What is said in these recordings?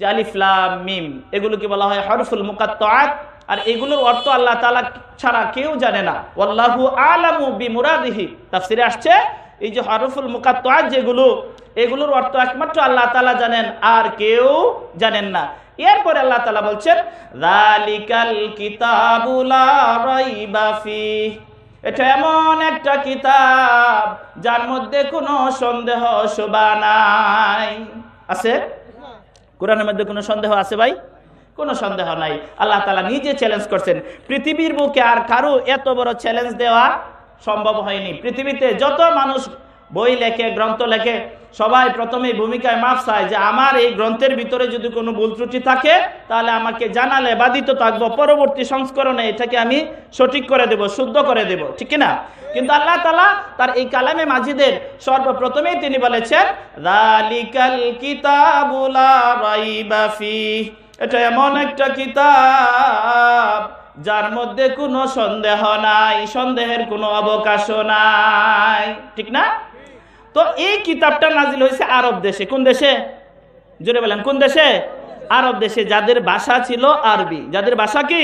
যে আলিফলাম মিম, এগুলোকে বলা হয় হরফুল মুকাত্তাত আর এগুলোর অর্থ আল্লাহ তালা ছাড়া কেউ জানে না। ওয়াল্লাহু আলামু বিমুরাদিহি। তাফসিরে আসছে, এই যে হরফুল মুকাত্তাত যেগুলো, এগুলোর অর্থ একমাত্র আল্লাহ তালা জানেন, আর কেউ জানেন না। এরপরে আল্লাহ তালা বলছেন এটা এমন একটা কিতাব, যার মধ্যে কোনো সন্দেহ শোভা নাই। আছে? কোরআনের মধ্যে কোনো সন্দেহ আছে ভাই? কোনো সন্দেহ নাই। আল্লাহ তালা নিজে চ্যালেঞ্জ করছেন। পৃথিবীর বুকে আর কারও এত বড় চ্যালেঞ্জ দেওয়া সম্ভব হয়নি। পৃথিবীতে যত মানুষ বই লেখে, গ্রন্থ লেখে, সবাই প্রথমে ভূমিকায় মাফ চায় যে আমার এই গ্রন্থের ভিতরে যদি কোনো ভুল ত্রুটি থাকে, তাহলে আমাকে জানালে, বাধিত থাকব, পরবর্তী সংস্করণে এটাকে আমি সঠিক করে দেব, শুদ্ধ করে দেব, ঠিক না কিন্তু আল্লাহ তালা তার এই কালামে মাজিদের সর্বপ্রথমেই তিনি বলেছেন, রালিকাল এটা এমন একটা কিতাব যার মধ্যে কোনো সন্দেহ নাই, সন্দেহের কোনো অবকাশ নাই, ঠিক না? তো এই কিতাবটা নাজিল হয়েছে আরব দেশে। কোন দেশে? জোরে বলেন, কোন দেশে? আরব দেশে, যাদের ভাষা ছিল আরবি। যাদের ভাষা কি?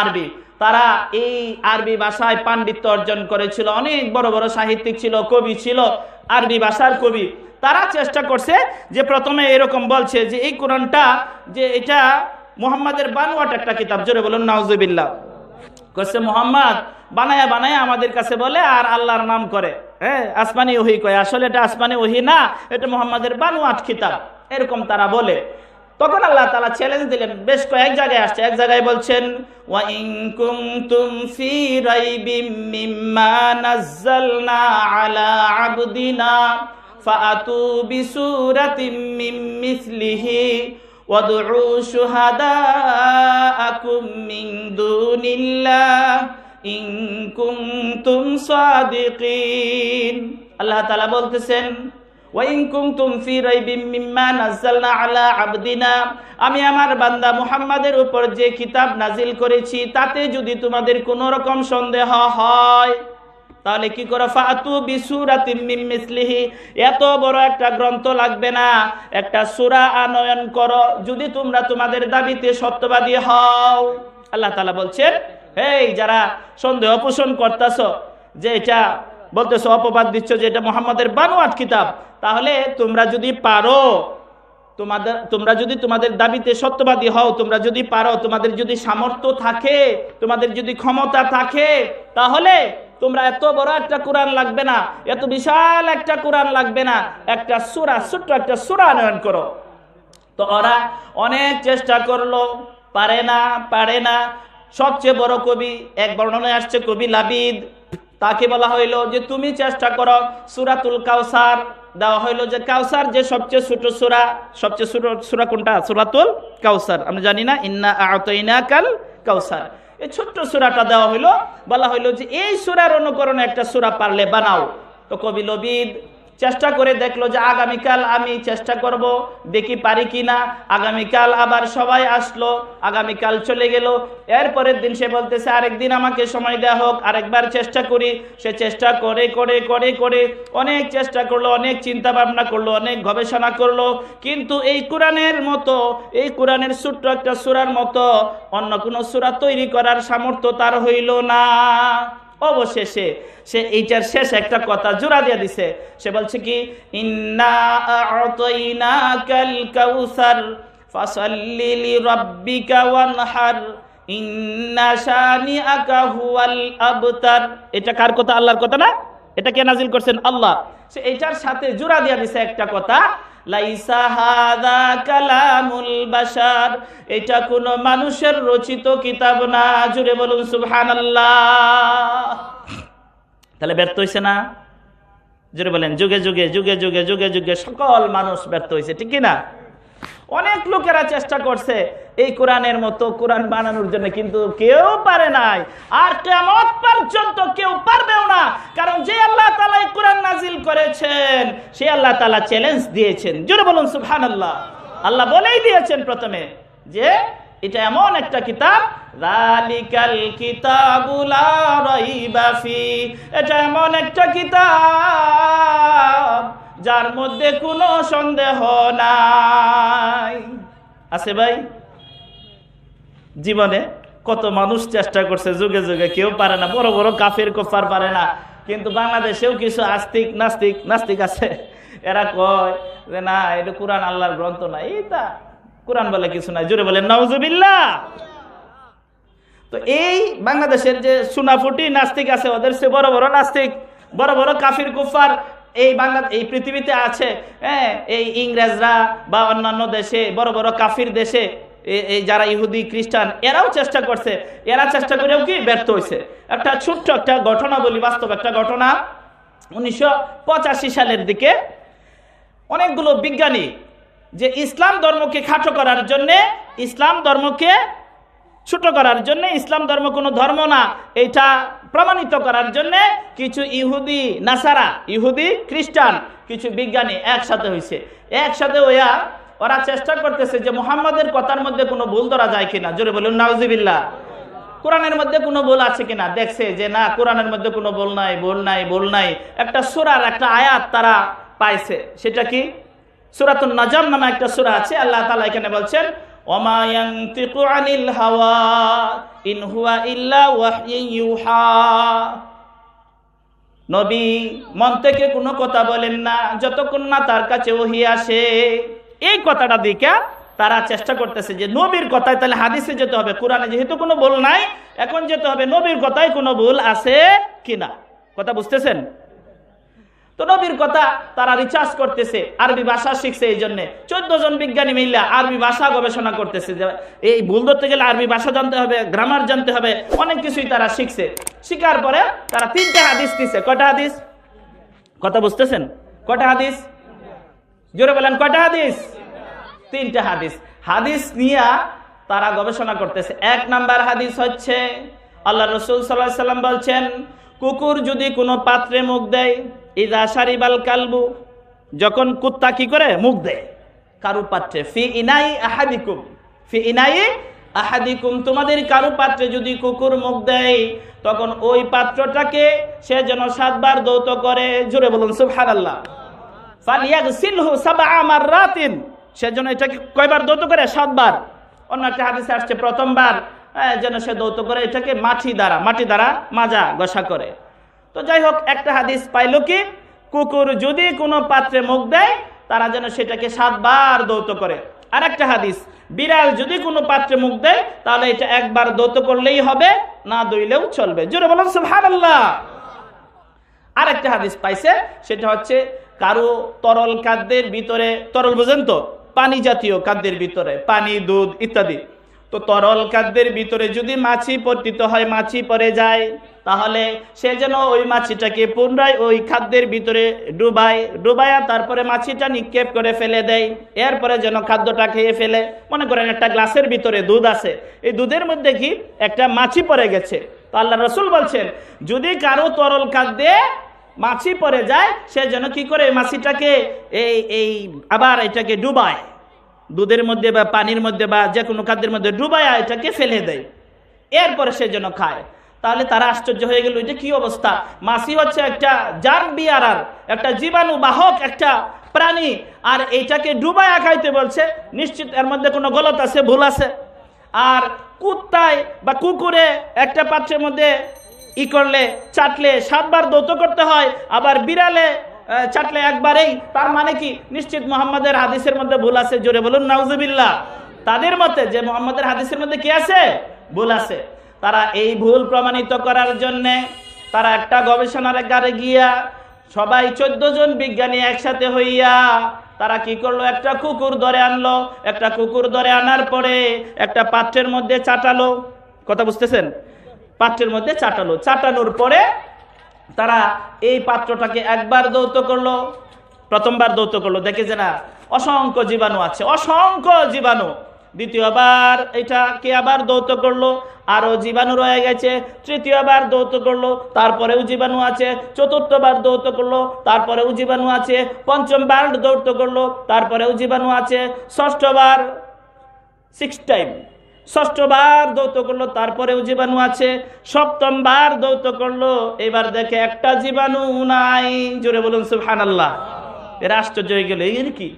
আরবি। তারা এই আরবি ভাষায় পাণ্ডিত্য অর্জন করেছিল। অনেক বড় বড় সাহিত্যিক ছিল, কবি ছিল, আরবি ভাষার কবি। তারা চেষ্টা করছে যে প্রথমে এরকম বলছে যে, এই কোরআনটা যে এটা মোহাম্মদের বানোয়াট একটা কিতাব। জোরে বলুন, নাউজুবিল্লাহ। করছে মোহাম্মদ, বানায়া বানায়া আমাদের কাছে বলে আর আল্লাহর নাম করে। হ্যাঁ আসমানি ওহি কয়, আসলে এটা আসমানি ওহি না, এটা মোহাম্মদের বানোয়াট কিতাব এরকম তারা বলে। তখন আল্লাহ তালা চ্যালেঞ্জ দিলেন, বেশ কয়েক জায়গায় আসছে। এক জায়গায় বলছেন আলা আবদিনা ফাআতু বিসূরাতিম মিন মিসলিহি وادعوا شهداءكم من دون الله إن كنتم صادقين আল্লাহ তাআলা বলতেছেন ওয়াইন কুনতুম ফি রাইবিম মিম্মা নাযালনা আলা আবদিনা আমি আমার বান্দা মুহাম্মাদের উপর যে কিতাব নাজিল করেছি তাতে যদি তোমাদের কোনো রকম সন্দেহ হয় তাহলে কি করো? ফাতু বিসুরাতিম মিন মিসলিহি। এত বড় একটা গ্রন্থ লাগবে না। একটা সূরা আনয়ন করো। যদি তোমরা তোমাদের দাবিতে সত্যবাদী হও। আল্লাহ তাআলা বলছেন এই যারা সন্দেহ পোষণ করতেছ, যে এটা বলতেছো, অপবাদ দিচ্ছ যে এটা মোহাম্মদের বানোয়াট কিতাব, তাহলে তোমরা যদি পারো, তোমাদের, তোমরা যদি তোমাদের দাবিতে সত্যবাদী হও, তোমরা যদি পারো, তোমাদের যদি সামর্থ্য থাকে, তোমাদের যদি ক্ষমতা থাকে, তাহলে তোমরা এত বড় একটা কোরআন লাগবে না, এত বিশাল একটা কোরআন লাগবে না। একটা সুরা, ছোট্ট একটা সুরা নয়ন করো। তো ওরা অনেক চেষ্টা করল, পারে না পারে না। সবচেয়ে বড় কবি, এক বর্ণনায় আসছে কবি লাবিদ। তাকে বলা হইল যে, তুমি চেষ্টা করো সুরাতুল কাউসার দেওয়া হইল যে কাউসার যে সবচেয়ে ছোট সুরা, সবচেয়ে ছোট সুরা কোনটা? সুরাতুল কাউসার আমরা জানি না, ইন্না আতইনা কাল কাউসার এই ছোট্ট সুরাটা দেওয়া হইল, বলা হইল যে এই সুরার অনুকরণে একটা সুরা পারলে বানাও। তো কবি লবিদ চেষ্টা করে দেখল যে আগামীকাল আমি চেষ্টা করব, দেখি পারি কি না আগামীকাল আবার সবাই আসলো, আগামীকাল চলে গেল। এরপরের দিন সে বলতেছে আরেকদিন আমাকে সময় দেওয়া হোক, আরেকবার চেষ্টা করি। সে চেষ্টা করে করে করে করে অনেক চেষ্টা করল, অনেক চিন্তা ভাবনা করল, অনেক গবেষণা করল। কিন্তু এই কোরআনের মতো, এই কোরআনের ছোট্ট একটা সুরার মতো অন্য কোনো সুরা তৈরি করার সামর্থ্য তার হইল না। অবশেষে সে এইটার শেষ একটা কথা জোড়া দিয়ে দিছে। সে বলছে কি এটা কার কথা? আল্লাহর কথা না? এটা কে নাজিল করছেন? আল্লাহ। সে এইটার সাথে জোড়া দিয়ে দিছে একটা কথা লাইসা হাদা কালামুল বাশার। এটা কোনো মানুষের রচিত কিতাব না। জুড়ে বলুন, সুবহানাল্লাহ। তাহলে ব্যর্থ হয়েছে না? জুড়ে বলেন, যুগে যুগে যুগে যুগে যুগে যুগে সকল মানুষ ব্যর্থ হয়েছে ঠিক না? অনেক লোকেরা চেষ্টা করছে এই কোরআনের মতো কোরআন বানানোর জন্য, কিন্তু কেউ পারে নাই। আর কেমন পর্যন্ত কেউ পারবেও না, কারণ যে আল্লাহ তালা এই কোরআন নাজিল করেছেন, সে আল্লাহ তালা চ্যালেঞ্জ দিয়েছেন। জোরে বলুন সুবহান আল্লাহ আল্লাহ বলেই দিয়েছেন প্রথমে যে, এটা এমন একটা কিতাব রালিকাল কিতাবুলা রাইবা ফি এটা এমন একটা কিতাব যার মধ্যে কোনো সন্দেহ নাই। আছে ভাই? জীবনে কত মানুষ চেষ্টা করছে, যুগে যুগে কেউ পারে না, বড় বড় কাফের কোফার পারে না। কিন্তু বাংলাদেশেও কিছু আস্তিক, নাস্তিক নাস্তিক আছে। এরা কয় যে, না, এটা কোরআন আল্লাহর গ্রন্থ না। এইটা কোরআন বলে কিছু নাই, জোরে বলে নওজুবিল্লাহ তো এই বাংলাদেশের যে সুনাফুটি নাস্তিক আছে, ওদের সে বড় বড় নাস্তিক, বড় বড় কাফির কুফার এই বাংলা এই পৃথিবীতে আছে হ্যাঁ এই ইংরেজরা বা অন্যান্য দেশে, বড় বড় কাফির দেশে এই যারা ইহুদি, খ্রিস্টান, এরাও চেষ্টা করছে। এরা চেষ্টা করেও কি ব্যর্থ হয়েছে একটা ছোট্ট একটা ঘটনা বলি, বাস্তব একটা ঘটনা। উনিশশো পঁচাশি সালের দিকে অনেকগুলো বিজ্ঞানী যে ইসলাম ধর্মকে খাটো করার জন্যে, ইসলাম ধর্মকে ছোট করার জন্য, ইসলাম ধর্ম কোনো ধর্ম না, এটা প্রমাণিত করার জন্য কিছু ইহুদি নাসারা, ইহুদি খ্রিস্টান, কিছু বিজ্ঞানী একসাথে হয়েছে। একসাথে ওয়া ওরা চেষ্টা করতেছে যে মোহাম্মদের কথার মধ্যে কোনো ভুল ধরা যায় কিনা। জোরে বলুন, নাউজিবিল্লাহ। কোরআনের মধ্যে কোনো ভুল আছে কিনা? দেখছে যে না, কোরআনের মধ্যে কোনো ভুল নাই ভুল নাই ভুল নাই। একটা সুরার একটা আয়াত তারা পাইছে। সেটা কি? সুরাতুন নাজাম নামে একটা সুরা আছে। আল্লাহ তাআলা এখানে বলছেন আনিল হাওয়া। ইন হুয়া ইল্লা ইউহা। নবী মন থেকে কোনো কথা বলেন না, যতক্ষণ না তার কাছে ওহি আসে। এই কথাটা দিকে তারা চেষ্টা করতেছে যে নবীর কথায় তাহলে হাদিসে যেতে হবে, কোরআনে যেহেতু কোনো ভুল নাই, এখন যেতে হবে নবীর কথায় কোনো ভুল আছে কিনা। কথা বুঝতেছেন? তো নবীর কথা তারা রিচার্জ করতেছে, আরবি ভাষা শিখছে এই জন্য। চোদ্দ জন বিজ্ঞানী মিল্লা আরবি ভাষা গবেষণা করতেছে এই ভুল ধরতে গেলে আরবি ভাষা জানতে হবে গ্রামার জানতে হবে, অনেক কিছুই তারা শিখছে। শিখার পরে তারা তিনটা হাদিস দিছে। কটা হাদিস? কথা বুঝতেছেন? কটা হাদিস? জোরে বলেন কটা হাদিস? তিনটা হাদিস। হাদিস নিয়ে তারা গবেষণা করতেছে। এক নাম্বার হাদিস হচ্ছে, আল্লাহ রসুল সাল্লাহ সাল্লাম বলছেন, কুকুর যদি কোনো পাত্রে মুখ দেয় ইদা সারিবাল কালবু যখন কুত্তা কি করে? মুখ দেয়। কারু পাত্রে ফি ইনাই আহাদিকুম ফি ইনাই আহাদিকুম। তোমাদের কারু পাত্রে যদি কুকুর মুখ দেয় তখন ওই পাত্রটাকে সে যেন সাতবার দৌত করে। জোরে বলুন সুবহানাল্লাহ। ফালিয়াগসিলহু সাবআ মাররাতিন। সেজন্য এটাকে কয়বার দৌত করে? সাতবার। অন্য একটা হাদিসে আসছে প্রথমবার হ্যাঁ, যেন সে দৌত করে এটাকে মাটি দ্বারা মাটি দ্বারা মাজা গসা করে। তো যাই হোক একটা হাদিস পাইল কি? কুকুর যদি কোনো পাত্রে মুখ দেয়, তারা যেন সেটাকে সাতবার দৌত করে। আর একটা হাদিস, বিড়াল যদি কোনো পাত্রে মুখ দেয়, তাহলে এটা একবার দৌত করলেই হবে, না দইলেও চলবে। জোরে বলুন আর একটা হাদিস পাইছে, সেটা হচ্ছে কারও তরল খাদ্যের ভিতরে, তরল বুঝেন তো? পানি জাতীয় খাদ্যের ভিতরে, পানি, দুধ ইত্যাদি। তো তরল খাদ্যের ভিতরে যদি মাছি পতিত হয়, মাছি পড়ে যায়। তাহলে সে যেন ওই মাছিটাকে পুনরায় ওই খাদ্যের ভিতরে ডুবায়, ডুবায়া তারপরে মাছিটা নিক্ষেপ করে ফেলে দেয়। এরপরে যেন খাদ্যটা খেয়ে ফেলে। মনে করেন একটা গ্লাসের ভিতরে দুধ আছে। এই দুধের মধ্যে কি? একটা মাছি পড়ে গেছে। তো আল্লাহ রসুল বলছেন, যদি কারও তরল খাদ্যে মাছি পড়ে যায়, সে যেন কি করে মাছিটাকে এই এই আবার এটাকে ডুবায়? দুধের মধ্যে বা পানির মধ্যে বা যে কোনো খাদ্যের মধ্যে ডুবায় এটাকে ফেলে দেয়। এরপরে সে যেন খায়। তাহলে তারা আশ্চর্য হয়ে গেল, এটা কি অবস্থা? মাসি হচ্ছে একটা জান বিয়ারার, একটা জীবাণু বাহক একটা প্রাণী, আর এইটাকে ডুবায়া খাইতে বলছে, নিশ্চিত এর মধ্যে কোনো গলত আছে, ভুল আছে। আর কুত্তায় বা কুকুরে একটা পাত্রের মধ্যে ই করলে, চাটলে সাতবার দৌত করতে হয়, আবার বিড়ালে চাটলে একবারেই, তার মানে কি? নিশ্চিত মোহাম্মদের হাদিসের মধ্যে ভুল আছে, জোরে বলুন, নাউজুবিল্লাহ। তাদের মতে যে মোহাম্মদের হাদিসের মধ্যে কি আছে? ভুল আছে। তারা এই ভুল প্রমাণিত করার জন্যে তারা একটা গবেষণার গাড়ে গিয়া সবাই চোদ্দ জন বিজ্ঞানী একসাথে হইয়া তারা কি করল? একটা কুকুর ধরে আনলো। একটা কুকুর ধরে আনার পরে একটা পাত্রের মধ্যে চাটালো। কথা বুঝতেছেন? পাত্রের মধ্যে চাটালো। চাটানোর পরে তারা এই পাত্রটাকে একবার দৌত করল, প্রথমবার দৌত করল। দেখে যে না? অসংখ্য জীবাণু আছে। অসংখ্য জীবাণু। দ্বিতীয়বার এটাকে আবার দৌত করল আরও জীবাণু রয়ে গেছে, তৃতীয়বার দৌত করল, তারপরেও জীবাণু আছে, চতুর্থবার দৌত করল, তারপরেও জীবাণু আছে, পঞ্চমবার দৌত করল, তারপরেও জীবাণু আছে, ষষ্ঠবার সিক্স টাইম ষষ্ঠবার দৌত করল, তারপরেও জীবাণু আছে, সপ্তমবার দৌত করল, এবার দেখে একটা জীবাণু নাই, জোরে বলুন সুবহানাল্লাহ। এরা আশ্চর্য হয়ে গেল এর কি?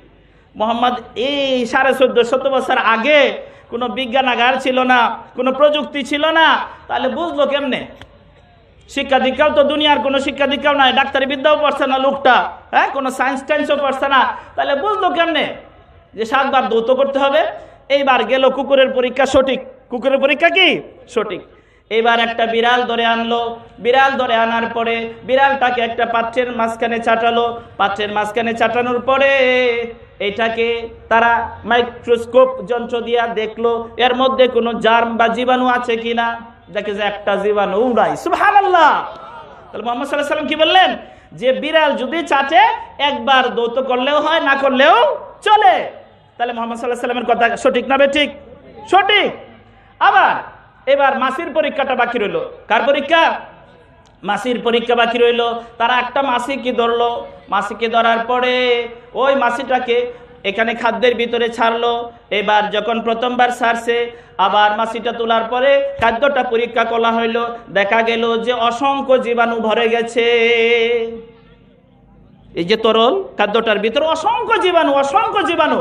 মোহাম্মদ, এই সাড়ে চোদ্দ শত বছর আগে কোনো বিজ্ঞানাগার ছিল না, কোনো প্রযুক্তি ছিল না, তাহলে বুঝলো কেমনে? শিক্ষা দীক্ষাও তো দুনিয়ার কোনো শিক্ষা দীক্ষাও নাই ডাক্তারি বিদ্যাও পড়ছে না লোকটা হ্যাঁ? কোনো সায়েন্স টাইন্সও পড়ছে না, তাহলে বুঝলো কেমনে? যে সাতবার দৌত করতে হবে, এইবার গেল কুকুরের পরীক্ষা সঠিক, কুকুরের পরীক্ষা কি? সঠিক। এবার একটা বিড়াল ধরে আনলো, বিড়াল ধরে আনার পরে বিড়ালটাকে একটা পাত্রের মাঝখানে চাটালো, পাত্রের মাঝখানে চাটানোর পরে এটাকে তারা মাইক্রোস্কোপ যন্ত্র দিয়া দেখল। এর মধ্যে কোনো জার্ম বা জীবাণু আছে কিনা? দেখে যে একটা জীবাণু নাই সুবহানাল্লাহ! তাহলে মোহাম্মদ সাল্লাহ কি বললেন? যে বিড়াল যদি চাটে, একবার দৌত করলেও হয়, না করলেও চলে। তাহলে মোহাম্মদ সাল্লাহ কথা সঠিক না ঠিক? সঠিক! আবার, এবার মাসির পরীক্ষাটা বাকি রইল। কার পরীক্ষা? মাসির পরীক্ষা বাকি রইল। তারা একটা মাসিকে ধরলো। মাসিকে ধরার পরে ওই মাসিটাকে এখানে খাদ্যের ভিতরে ছাড়লো। এবার যখন প্রথমবার ছাড়ছে, আবার মাসিটা তোলার পরে খাদ্যটা পরীক্ষা করা হইল। দেখা গেল যে অসংখ্য জীবাণু ভরে গেছে। এই যে তরল খাদ্যটার ভিতরে অসংখ্য জীবাণু অসংখ্য জীবাণু।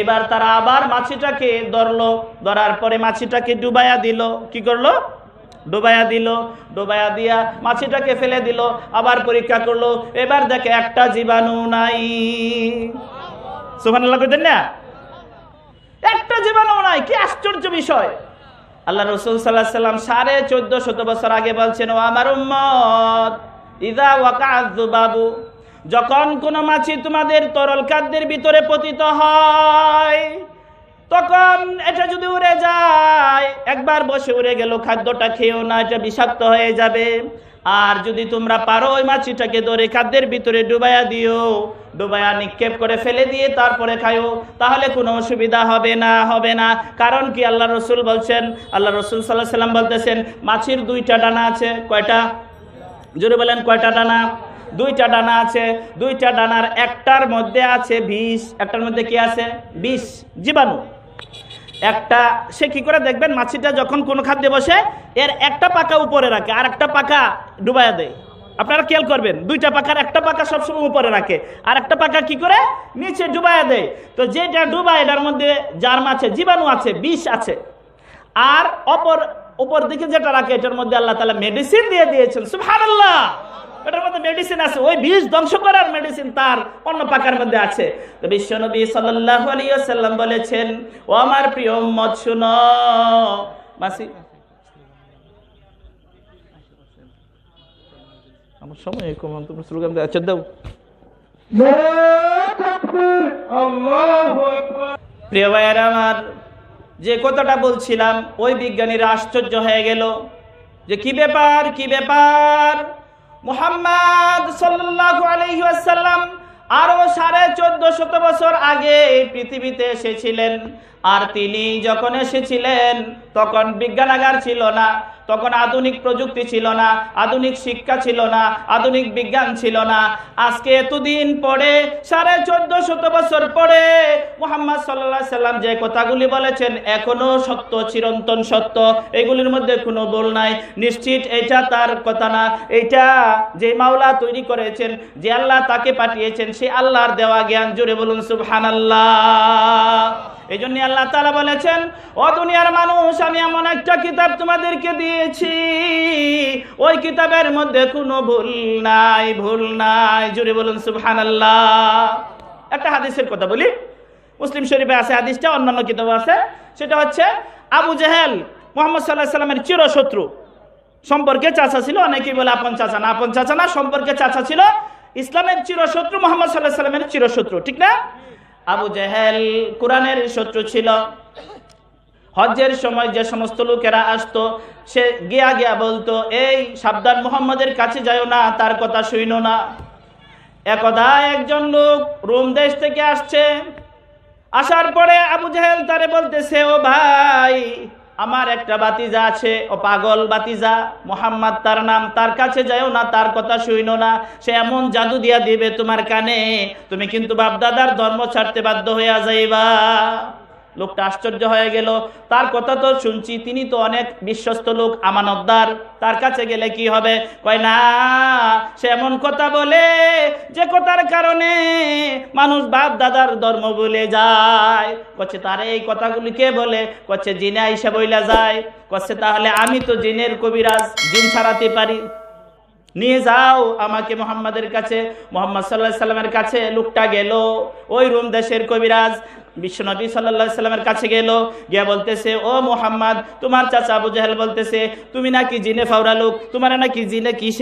এবার তারা আবার মাছিটাকে ধরলো। ধরার পরে মাছিটাকে ডুবাইয়া দিল। কি করল? ডুবাইয়া দিল ডুবাইয়া দিয়া মাছিটাকে ফেলে দিল, আবার পরীক্ষা করল, এবার দেখে একটা জীবাণু নাই। সুবহানাল্লাহ কইতেন না? একটা জীবাণু নাই, কি আশ্চর্য বিষয়। আল্লাহ রসুল সাল্লাহ সাল্লাম সাড়ে চোদ্দ শত বছর আগে বলছেন, ও আমার উম্মত ইদা ওয়াকাজু বাবু যখন কোনো মাছি তোমাদের তরল খাদ্যের ভিতরে পতিত হয় তখন এটা যদি উড়ে যায়, একবার বসে উড়ে গেল, খাদ্যটা খেয়েও না, এটা বিষাক্ত হয়ে যাবে। আর যদি তোমরা পারো ওই মাছিটাকে ধরে খাদ্যের ভিতরে ডুবাইয়া দিও, ডুবাইয়া নিক্ষেপ করে ফেলে দিয়ে তারপরে খাইও তাহলে কোনো অসুবিধা হবে না হবে না। কারণ কি আল্লাহ রসুল বলছেন, আল্লাহ রসুল সাল্লাহ সাল্লাম বলতেছেন, মাছির দুইটা ডানা আছে, কয়টা? জোরে বলেন, কয়টা ডানা? দুইটা ডানা আছে, দুইটা ডানার একটার মধ্যে আছে বিষ, একটার মধ্যে কি আছে? বিষ, জীবাণু। একটা, সে কি করে দেখবেন, মাছিটা যখন কোনো খাদ্যে বসে, এর একটা পাকা উপরে রাখে, আর একটা পাকা ডুবাইয়া দেয়। আপনারা খেয়াল করবেন, দুইটা পাকার একটা পাকা সবসময় উপরে রাখে, আর একটা পাকা কি করে? নিচে ডুবাইয়া দেয়। তো যেটা ডুবায়, এটার মধ্যে জার্ম আছে জীবাণু আছে, বিষ আছে, আর অপর, উপর দিকে যেটা রাখে, এটার মধ্যে আল্লাহ তালা মেডিসিন দিয়ে দিয়েছেন। সুবহানাল্লাহ! এটার মধ্যে মেডিসিন আছে। ওই বিষ ধ্বংস করার মেডিসিন তার অন্য পাকার মধ্যে আছে। বলেছেন, ও আমার প্রিয় উম্মত, শুনো। মাসি? আমার সময় কম, তুমি স্লোগান আচ্ছা দাও। প্রিয় ভাইয়ের আমার, যে কথাটা বলছিলাম, ওই বিজ্ঞানীরা আশ্চর্য হয়ে গেল যে কি ব্যাপার কি ব্যাপার? মুহাম্মদ সাল্লাহ আলাইহি ওয়াসাল্লাম আরও সাড়ে চোদ্দ শত বছর আগে পৃথিবীতে এসেছিলেন। আর তিনি যখন এসেছিলেন, তখন বিজ্ঞানাগার ছিল না, তখন আধুনিক প্রযুক্তি ছিল না, আধুনিক শিক্ষা ছিল না, আধুনিক বিজ্ঞান ছিল না। আজকে এতদিন পরে, সাড়ে চোদ্দ শত বছর পরে, মোহাম্মদ সাল্লাহ সাল্লাম যে কথাগুলি বলেছেন, এখনও সত্য, চিরন্তন সত্য, এগুলির মধ্যে কোনো বল নাই। নিশ্চিত এটা তার কথা না। এটা যে মাওলা তৈরি করেছেন, যে আল্লাহ তাকে পাঠিয়েছেন, সে আল্লাহর দেওয়া জ্ঞান জুড়ে বলুন সুবহান আল্লাহ এই জন্য আল্লাহ তালা বলেছেন, ও দুনিয়ার মানুষ, আমি এমন একটা কিতাব তোমাদেরকে দিয়েছি। ওই কিতাবের মধ্যে কোনো ভুল নাই ভুল নাই। জুড়ে বলুন সুবহান একটা হাদিসের কথা বলি। মুসলিম শরীফে আছে হাদিসটা, অন্যান্য কিতাব আছে। সেটা হচ্ছে, আবু জাহেল মোহাম্মদ সাল্লাহ সাল্লামের চিরশত্রু সম্পর্কে চাচা ছিল। অনেকেই বলে আপন চাচা না, আপন চাচা না, সম্পর্কে চাচা ছিল। ইসলামের চিরশত্রু মোহাম্মদ সাল্লাহ সাল্লামের চিরশত্রু, ঠিক না? আবু জাহেল কোরআনের শত্রু ছিল। হজ্জের সময় যে সমস্ত লোকেরা আসতো, সে গিয়া গিয়া বলতো, এই সাবধান মোহাম্মদের কাছে যাও না, তার কথা শুইন না। একদা একজন লোক রোম দেশ থেকে আসছে। আসার পরে আবু জাহেল তারে বলতেছে, ও ভাই আমার একটা বাতিজা আছে, ও পাগল বাতিজা। মোহাম্মদ তার নাম, তার কাছে যাও না, তার কথা শুইনো না। সে এমন জাদু দিয়া দিবে তোমার কানে। তুমি কিন্তু বাপদাদার ধর্ম ছাড়তে বাধ্য হইয়া যাইবা। লোকটা আশ্চর্য হয়ে গেল। তার কথা তো শুনছি, তিনি তো অনেক বিশ্বস্ত লোক, আমানতদার। তার কাছে গেলে কি হবে? কয়, না, সে এমন কথা বলে যে কথার কারণে মানুষ বাপ দাদার ধর্ম বলে যায়। কচ্ছে, তার এই কথাগুলি কে বলে? কচ্ছে, জিনে আইসা বইলা যায়। কচ্ছে, তাহলে আমি তো জিনের কবিরাজ, জিন ছাড়াতে পারি। নিয়ে যাও আমাকে মোহাম্মদের কাছে। মোহাম্মদ সাল্লাহ সাল্লামের কাছে লোকটা গেল। ওই রুম দেশের কবিরাজ বিশ্বনবী সাল্লাহ সাল্লামের কাছে গেল। গিয়া বলতেছে, ও মোহাম্মদ, তোমার চাচা আবু জাহেল বলতেছে, তুমি নাকি জিনে ফাওরা লোক? তোমার নাকি জিনে কি